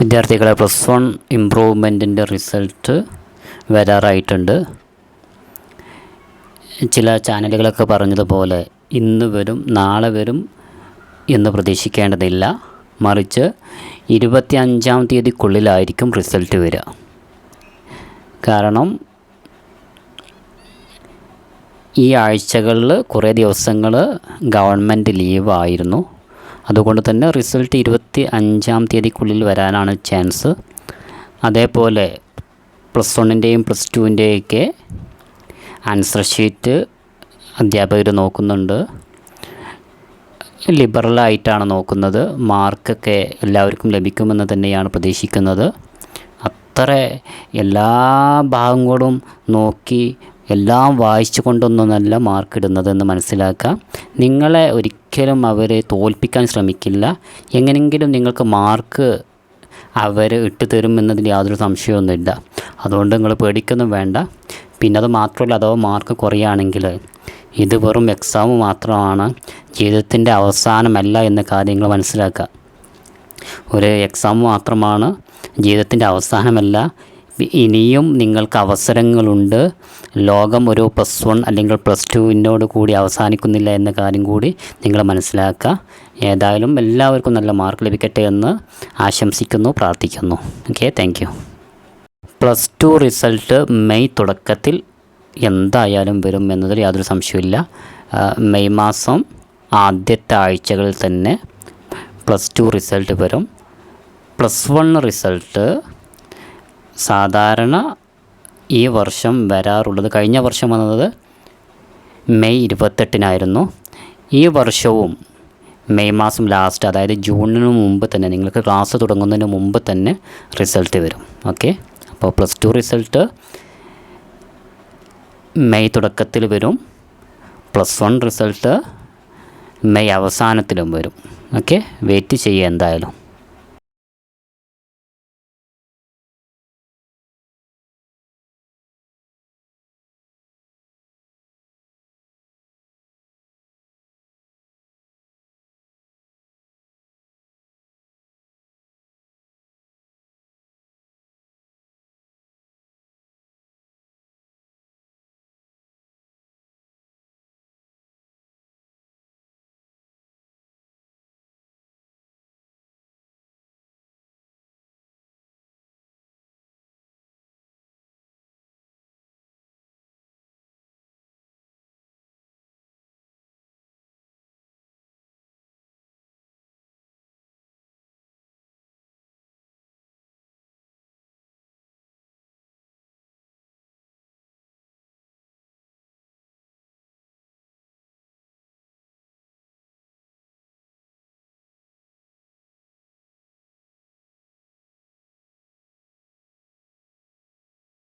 വിദ്യാർത്ഥികളെ plus one ഇമ്പ്രൂവ്മെന്റിന്റെ result വരാറായിട്ടുണ്ട്. ചില ചാനലുകളൊക്കെ പറഞ്ഞതുപോലെ ഇന്ന് വരും നാളെ വരും എന്ന് പ്രതീക്ഷിക്കേണ്ടതില്ല. മറിച്ച് ഇരുപത്തി അഞ്ചാം തീയതിക്കുള്ളിലായിരിക്കും റിസൾട്ട് വരിക. കാരണം ഈ ആഴ്ചകളിൽ കുറേ ദിവസങ്ങൾ ഗവൺമെന്റ് ലീവായിരുന്നു അതുകൊണ്ട് തന്നെ റിസൾട്ട് ഇരുപത്തി അഞ്ചാം തീയതിക്കുള്ളിൽ വരാനാണ് ചാൻസ് അതേപോലെ പ്ലസ് വണ്ണിന്റെയും പ്ലസ് ടുവിന്റെയൊക്കെ ആൻസർ ഷീറ്റ് അധ്യാപകർ നോക്കുന്നുണ്ട്. ലിബറലായിട്ടാണ് നോക്കുന്നത്. മാർക്കൊക്കെ എല്ലാവർക്കും ലഭിക്കുമെന്ന് തന്നെയാണ് പ്രതീക്ഷിക്കുന്നത്. അത്ര എല്ലാ ഭാഗങ്ങളും നോക്കി എല്ലാം വായിച്ചു കൊണ്ടൊന്നുമല്ല മാർക്ക് ഇടുന്നതെന്ന് മനസ്സിലാക്കുക. നിങ്ങളെ ഒരിക്കലും അവരെ തോൽപ്പിക്കാൻ ശ്രമിക്കില്ല. എങ്ങനെങ്കിലും നിങ്ങൾക്ക് മാർക്ക് അവർ ഇട്ട് തരുമെന്നതിൽ യാതൊരു സംശയമൊന്നുമില്ല. അതുകൊണ്ട് നിങ്ങൾ പേടിക്കൊന്നും വേണ്ട. പിന്നെ അത് മാത്രമല്ല അഥവാ മാർക്ക് കുറയുകയാണെങ്കിൽ ഇത് വെറും എക്സാം മാത്രമാണ്. ജീവിതത്തിന്റെ അവസാനമല്ല എന്ന കാര്യങ്ങൾ മനസ്സിലാക്കുക. ഒരു എക്സാം മാത്രമാണ്. ജീവിതത്തിന്റെ അവസാനമല്ല. ഇനിയും നിങ്ങൾക്ക് അവസരങ്ങളുണ്ട്. ലോകം ഒരു പ്ലസ് വൺ അല്ലെങ്കിൽ പ്ലസ് ടുവിനോട് കൂടി അവസാനിക്കുന്നില്ല എന്ന കാര്യം കൂടി നിങ്ങൾ മനസ്സിലാക്കുക. ഏതായാലും എല്ലാവർക്കും നല്ല മാർക്ക് ലഭിക്കട്ടെ എന്ന് ആശംസിക്കുന്നു പ്രാർത്ഥിക്കുന്നു. Okay thank plus two result May തുടക്കത്തിൽ എന്തായാലും വരും എന്നതിൽ യാതൊരു സംശയമില്ല മെയ് മാസം ആദ്യത്തെ ആഴ്ചകളിൽ തന്നെ പ്ലസ് ടു റിസൾട്ട് വരും. പ്ലസ് വൺ റിസൾട്ട് സാധാരണ ഈ വർഷം വരാറുള്ളത് കഴിഞ്ഞ വർഷം വന്നത് മെയ് ഇരുപത്തെട്ടിനായിരുന്നു. ഈ വർഷവും മെയ് മാസം ലാസ്റ്റ് അതായത് ജൂണിന് മുമ്പ് തന്നെ നിങ്ങൾക്ക് ക്ലാസ് തുടങ്ങുന്നതിന് മുമ്പ് തന്നെ റിസൾട്ട് വരും. ഓക്കെ അപ്പോൾ പ്ലസ് ടു റിസൾട്ട് മെയ് തുടക്കത്തിൽ വരും. പ്ലസ് വൺ റിസൾട്ട് മെയ് അവസാനത്തിലും വരും. ഓക്കെ വെയിറ്റ് ചെയ്യുക എന്തായാലും.